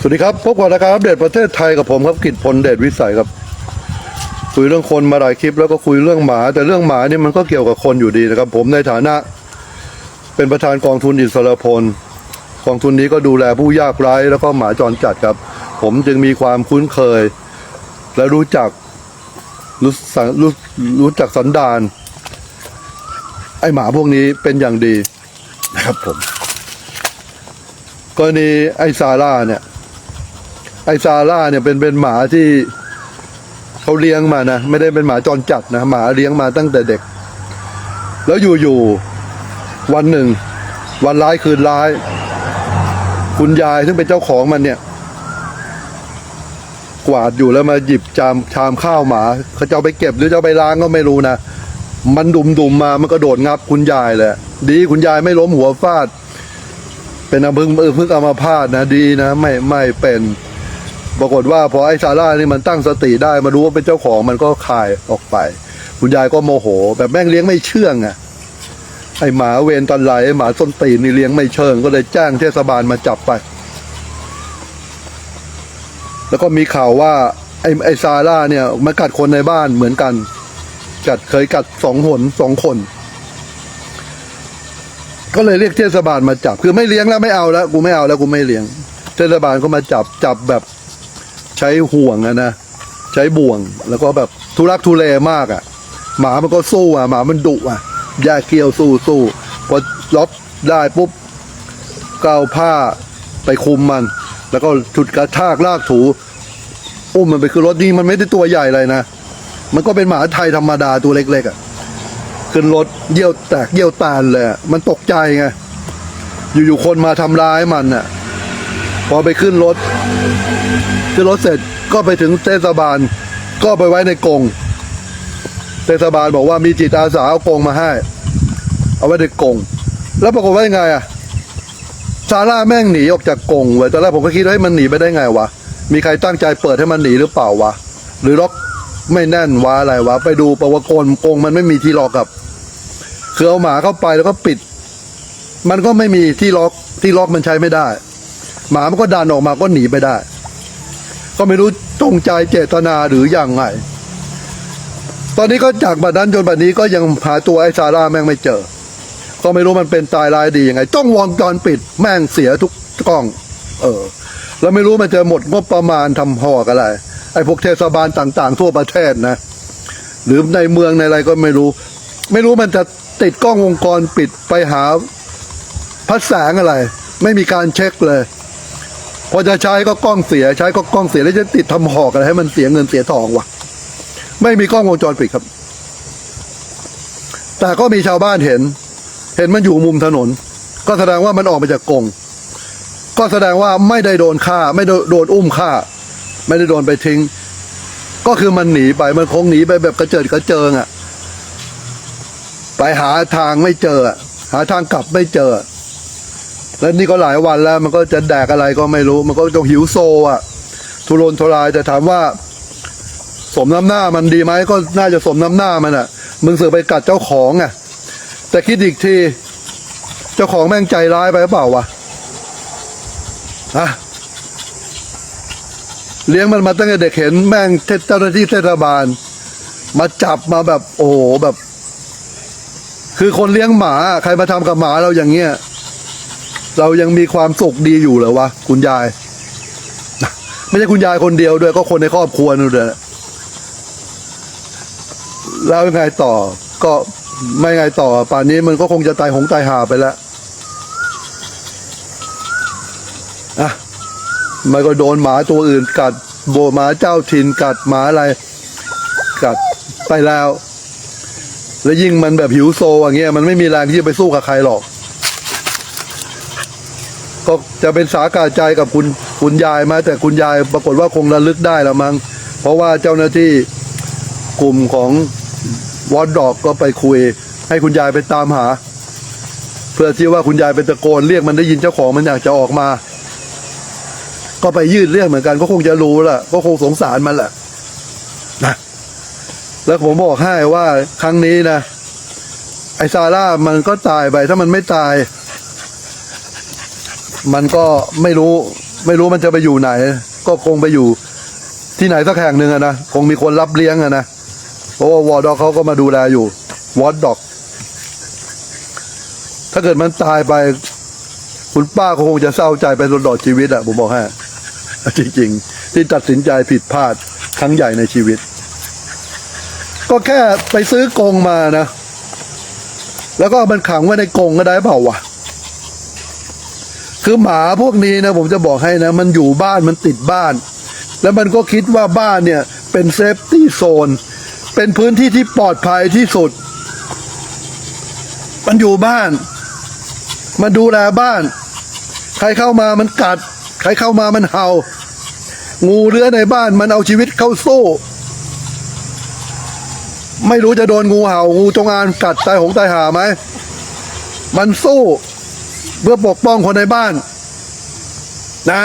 สวัสดีครับ พบกับรายการอัปเดตประเทศไทยกับผมครับกิตพลเดชวิสัยครับ คุยเรื่องคนมาหลายคลิปแล้วก็คุยเรื่องหมา แต่เรื่องหมานี่มันก็เกี่ยวกับคนอยู่ดีนะครับ ผมในฐานะ เป็นประธานกองทุนอิสระพลกองทุนนี้ก็ดูแลผู้ยากไร้แล้วก็หมาจรจัดครับ ผมจึงมีความคุ้นเคย และรู้จักรู้สันรู้รู้จักสันดานไอหมาพวกนี้เป็นอย่างดีนะครับผมกรณีไอซาร่าเนี่ย ไอซาร่าเนี่ยเป็นเป็นหมาที่เขาเลี้ยงมานะไม่ได้เป็นหมาจรจัดนะหมาเลี้ยงมาตั้งแต่เด็ก แล้วอยู่ๆวันหนึ่ง วันร้ายคืนร้าย คุณยายซึ่งเป็นเจ้าของมันเนี่ย กวาดอยู่แล้วมาหยิบจามชามข้าวหมาเขาจะไปเก็บหรือจะไปล้างก็ไม่รู้นะมันดุมๆมามันก็โดดงับคุณยายเลยดีคุณยายไม่ล้มหัวฟาด เป็นอัมพึงเออพึกอัมาพาตนะดีนะ ไม่ไม่เป็น ปรากฏว่าพอไอ้ซาร่านี่มันตั้งสติได้มารู้ว่าเป็นเจ้าของมันก็คายออกไป คุณยายก็โมโห แบบแม่งเลี้ยงไม่เชื่องอะ่ะไอ้หมาเวรตอนไหลไอ้หมาส้นตีนนี่เลี้ยงไม่เชิง ก็เลยแจ้งเทศบาลมาจับไป แล้วก็มีข่าวว่าไอ้ไอ้ซาร่าเนี่ยมากัดคนในบ้านเหมือนกัน กัดเคยกัดสองหนสองคน ก็เลยเรียกเทศบาลมาจับ คือไม่เลี้ยงแล้วไม่เอาแล้วกูไม่เอาแล้วกูไม่เลี้ยง เทศบาลก็มาจับจับแบบ ใช้ห่วงอะนะใช้บ่วงแล้วก็แบบทุรักทุเลมากอะหมามันก็สู้อะหมามันดุอะยกเคี้ยวสู้สู้พอล็อกได้ปุ๊บก็เอาผ้าไปคุมมัน แล้วก็ฉุดกระชากลากถู อุ้มมันไปขึ้นรถนี่มันไม่ได้ตัวใหญ่เลยนะมันก็เป็นหมาไทยธรรมดาตัวเล็กๆอะขึ้นรถเยี่ยวแตกเยี่ยวตาลเลยอะมันตกใจไงอยู่ๆคนมาทำร้ายมันน่ะ พอไปขึ้นรถ ขึ้นรถเสร็จก็ไปถึงเทศบาล ก็ไปไว้ในกรงเทศบาลบอกว่ามีจิตอาสาเอากรงมาให้ เอาไว้ในกรงแล้วปรากฏว่ายังไงอะซาร่าแม่งหนีออกจากกรงเว้ยตอนแรกผมก็คิดว่าเฮ้ยมันหนีไปได้ไงวะมีใครตั้งใจเปิดให้มันหนีหรือเปล่าวะหรือล็อกไม่แน่นวะอะไรวะไปดูปรากฏกรงกรงมันไม่มีที่ล็อกครับคือเอาหมาเข้าไปแล้วก็ปิด มันก็ไม่มีที่ล็อกที่ล็อกมันใช้ไม่ได้ หมามันก็ดันออกมาก็หนีไปได้ ก็ไม่รู้จงใจเจตนาหรืออย่างไงตอนนี้ก็จากบัดนั้นจนบัดนี้ก็ยังหาตัวไอ้ซาร่าแม่งไม่เจอ ก็ไม่รู้มันเป็นตายรายดียังไงจ้องวงจรปิดแม่งเสียทุกกล้อง เออ แล้วไม่รู้มันจะหมดงบประมาณทำหอกอะไรไอ้พวกเทศบาลต่าง ๆ ทั่วประเทศนะ หรือในเมืองในอะไรก็ไม่รู้ ไม่รู้มันจะติดกล้องวงจรปิดไปหาพัดแสงอะไร ไม่มีการเช็คเลย พอจะใช้ก็กล้องเสียใช้ก็กล้องเสียแล้วจะติดทำหอกอะไรให้มันเสียเงินเสียทองวะไม่มีกล้องวงจรปิดครับ แต่ก็มีชาวบ้านเห็น เห็นมันอยู่มุมถนน ก็แสดงว่ามันออกมาจากกรงก็แสดงว่าไม่ได้โดนฆ่า ไม่ได้โดนอุ้มฆ่า ไม่ได้โดนไปทิ้ง ก็คือมันหนีไปมันคงหนีไปแบบกระเจิดกระเจิงอะ่ะ ไปหาทางไม่เจอ หาทางกลับไม่เจอ แล้วนี่ก็หลายวันแล้ว มันก็จะแดกอะไรก็ไม่รู้ มันก็ต้องหิวโซอะ ทุรนทุรายแต่ถามว่า สมน้ำหน้ามันดีไหมก็น่าจะสมน้ำหน้ามันอะ มึงเสือไปกัดเจ้าของอะ แต่คิดอีกที เจ้าของแม่งใจร้ายไปหรือเปล่าวะฮะเลี้ยงมันมาตั้งแต่เด็กเห็นแม่งเจ้าหน้าที่เทศบาล มาจับมาแบบโอ้โหแบบ คือคนเลี้ยงหมา ใครมาทำกับหมาเราอย่างเงี้ย เรายังมีความสุขดีอยู่เหรอวะคุณยาย ไม่ใช่คุณยายคนเดียวด้วยก็คนในครอบครัวนู่นด้วยแล้วยังไงต่อ ก็ไม่ไงต่อ ป่านนี้มันก็คงจะตายหงตายหาไปแล้วอะมันก็โดนหมาตัวอื่นกัด โบหมาเจ้าถิ่นกัดหมาอะไร กัดไปแล้ว แล้วยิ่งมันแบบหิวโซอย่างเงี้ยมันไม่มีแรงที่จะไปสู้กับใครหรอก ก็จะเป็นสากาใจกับคุณคุณยายมา แต่คุณยายปรากฏว่าคงระลึกได้แล้วมั้งเพราะว่าเจ้าหน้าที่กลุ่มของวอดดอกก็ไปคุย ให้คุณยายไปตามหา เพื่อที่ว่าคุณยายไปตะโกนเรียกมันได้ยินเจ้าของมันอยากจะออกมา ก็ไปยื่นเรื่องเหมือนกัน ก็คงจะรู้แหละก็คงสงสารมันแหละนะแล้วผมบอกให้ว่าครั้งนี้นะไอซาร่ามันก็ตายไปถ้ามันไม่ตาย มันก็ไม่รู้ไม่รู้มันจะไปอยู่ไหน ก็คงไปอยู่ที่ไหนสักแห่งหนึ่งอะนะคงมีคนรับเลี้ยงอะนะเพราะว่าวอดอกเขาก็มาดูแลอยู่วอร์ดอก ถ้าเกิดมันตายไป คุณป้าคงจะเศร้าใจไปตลอดชีวิตอะผมบอกให้จริงๆ ที่ตัดสินใจผิดพลาดครั้งใหญ่ในชีวิต ก็แค่ไปซื้อกงมานะ แล้วก็เอามันขังไว้ในกงก็ได้เปล่าวะ คือหมาพวกนี้นะผมจะบอกให้นะ มันอยู่บ้านมันติดบ้าน แล้วมันก็คิดว่าบ้านเนี่ยเป็นเซฟตี้โซน เป็นพื้นที่ที่ปลอดภัยที่สุด มันอยู่บ้าน มันดูแลบ้าน ใครเข้ามามันกัด ใครเข้ามามันเห่า งูเลื้อยในบ้านมันเอาชีวิตเข้าสู้ ไม่รู้จะโดนงูเห่า งูจงอางกัดตายหงตายหาไหม มันสู้ เพื่อปกป้องคนในบ้าน นะ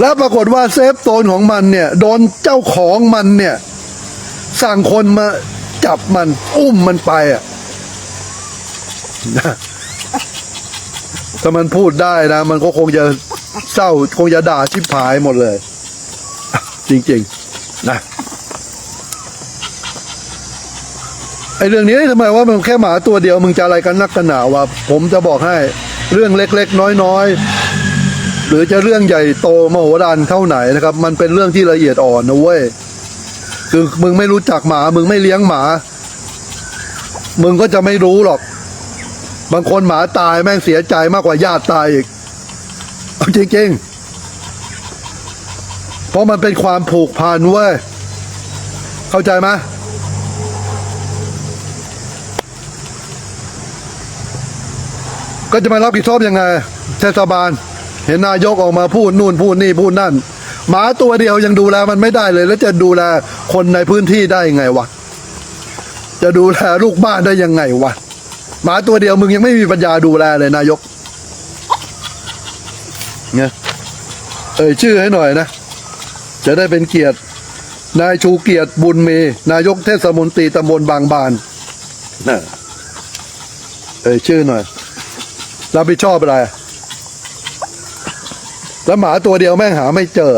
แล้วปรากฏว่าเซฟโซนของมันเนี่ย โดนเจ้าของมันเนี่ย สั่งคนมาจับมัน อุ้มมันไปอะนะถ้ามันพูดได้นะ มันก็คงจะเศร้าคงจะด่าชิบหายหมดเลย จริง ๆ นะ ไอ้เรื่องนี้ทำไมว่ามันแค่หมาตัวเดียวมึงจะอะไรกันนักกันหนาวะผมจะบอกให้เรื่องเล็กๆ น้อยๆ หรือจะเรื่องใหญ่โตมโหฬารเท่าไหนนะครับ มันเป็นเรื่องที่ละเอียดอ่อนนะเว้ยคือมึงไม่รู้จักหมา มึงไม่เลี้ยงหมา มึงก็จะไม่รู้หรอก บางคนหมาตายแม่งเสียใจมากกว่าญาติตายอีกเอาจริงๆเพราะมันเป็นความผูกพันเว้ยเข้าใจไหม ก็จะมารับผิดชอบยังไงเทศบาล เห็นนายกออกมาพูดนู่นพูดนี่พูดนั่นหมาตัวเดียวยังดูแลมันไม่ได้เลย แล้วจะดูแลคนในพื้นที่ได้ยังไงวะจะดูแลลูกบ้านได้ยังไงวะหมาตัวเดียวมึงยังไม่มีปัญญาดูแลเลยนายกเนี่ยเอ่ยชื่อให้หน่อยนะ จะได้เป็นเกียรติ นายชูเกียรติบุญมีนายกเทศมนตรีตำบลบางบานนะเอ่ยชื่อหน่อย รับผิดชอบอะไร แล้วหมาตัวเดียวแม่งหาไม่เจอ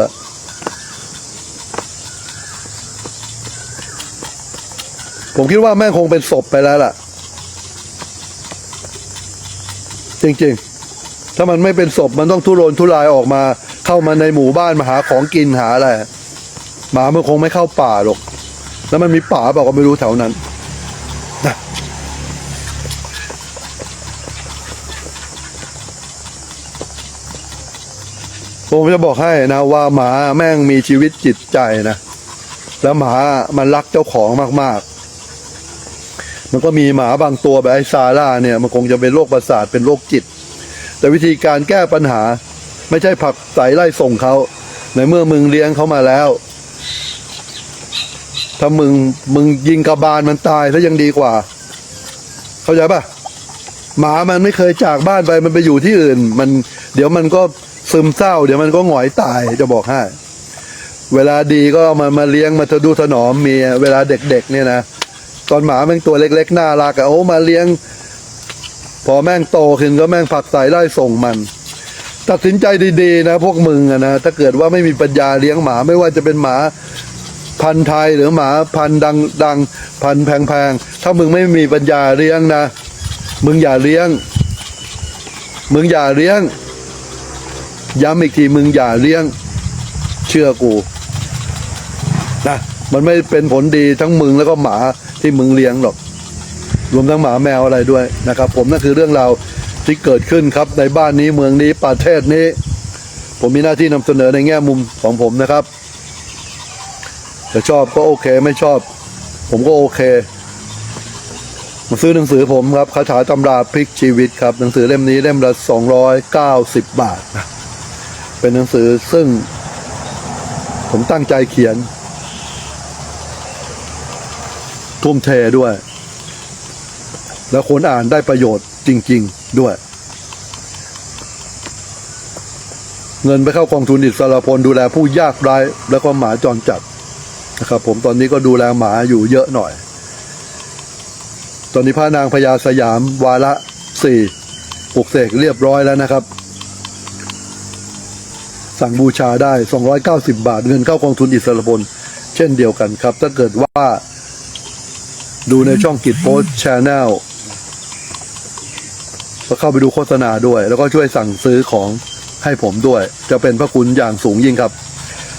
ผมคิดว่าแม่งคงเป็นศพไปแล้วล่ะ จริงๆ ถ้ามันไม่เป็นศพมันต้องทุรนทุรายออกมา เข้ามาในหมู่บ้านมาหาของกินหาอะไร หมามันคงไม่เข้าป่าหรอก แล้วมันมีป่าเปล่าก็ไม่รู้แถวนั้น ผมจะบอกให้นะว่าหมาแม่งมีชีวิตจิตใจนะ แล้วหมามันรักเจ้าของมากๆ มันก็มีหมาบางตัวแบบไอ้ซาร่าเนี่ย มันคงจะเป็นโรคประสาทเป็นโรคจิต แต่วิธีการแก้ปัญหา ไม่ใช่ผลักใส่ไล่ส่งเขาในเมื่อมึงเลี้ยงเขามาแล้ว ถ้ามึงมึงยิงกระบาลมันตายถ้ายังดีกว่า เข้าใจปะหมามันไม่เคยจากบ้านไปมันไปอยู่ที่อื่น มัน เดี๋ยวมันก็ ซึมเศร้า เดี๋ยวมันก็หงอยตายจะบอกให้ เวลาดีก็มามาเลี้ยงมาทะดูถนอมเมียเวลาเด็กๆเนี่ยนะตอนหมาแม่งตัวเล็กๆน่ารักอะโอ้มาเลี้ยง พอแม่งโตขึ้นก็แม่งผักใส่ไล่ส่งมัน ตัดสินใจดีๆนะ พวกมึงอะนะถ้าเกิดว่าไม่มีปัญญาเลี้ยงหมาไม่ว่าจะเป็นหมาพันธุ์ไทยหรือหมาพันธุ์ดังดังพันธุ์แพงๆ ถ้ามึงไม่มีปัญญาเลี้ยงนะ มึงอย่าเลี้ยง มึงอย่าเลี้ยง ย้ำอีกทีมึงอย่าเลี้ยง เชื่อกูนะมันไม่เป็นผลดีทั้งมึงแล้วก็หมาที่มึงเลี้ยงหรอก รวมทั้งหมาแมวอะไรด้วยนะครับ ผมนั่นคือเรื่องราวที่เกิดขึ้นครับ ในบ้านนี้เมืองนี้ประเทศนี้ ผมมีหน้าที่นำเสนอในแง่มุมของผมนะครับจะชอบก็โอเคไม่ชอบ ผมก็โอเคมาซื้อหนังสือผมครับคาถาตำราพลิกชีวิตครับ หนังสือเล่มนี้เล่มละ 290 บาทนะ เป็นหนังสือซึ่ง ผมตั้งใจเขียน ทุ่มเทด้วย แล้วคนอ่านได้ประโยชน์จริง ๆด้วย เงินไปเข้ากองทุนอิสระพลดูแลผู้ยากไร้แล้วก็หมาจรจัดนะครับผมตอนนี้ก็ดูแลหมาอยู่เยอะหน่อย ตอนนี้พระนางพญาสยามวาระสี่ปลุกเสกเรียบร้อยแล้วนะครับ สั่งบูชาได้ 290 บาท เงินเข้ากองทุนอิสระพลเช่นเดียวกันครับ ถ้าเกิดว่าดูในช่องกิจโพสชแนลก็เข้าไปดูโฆษณาด้วย แล้วก็ช่วยสั่งซื้อของให้ผมด้วย จะเป็นพระคุณอย่างสูงยิ่งครับ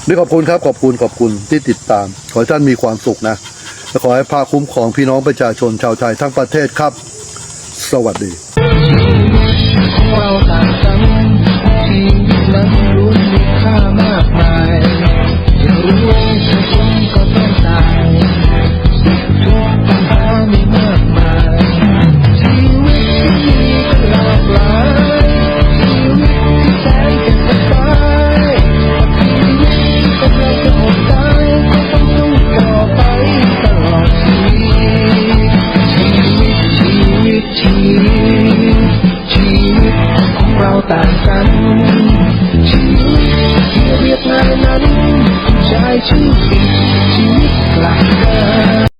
นี่ขอบคุณครับขอบคุณขอบคุณที่ติดตาม ขอให้ท่านมีความสุขนะและขอให้พาคุ้มของพี่น้องประชาชนชาวไทยทั้งประเทศครับ สวัสดีเราต่า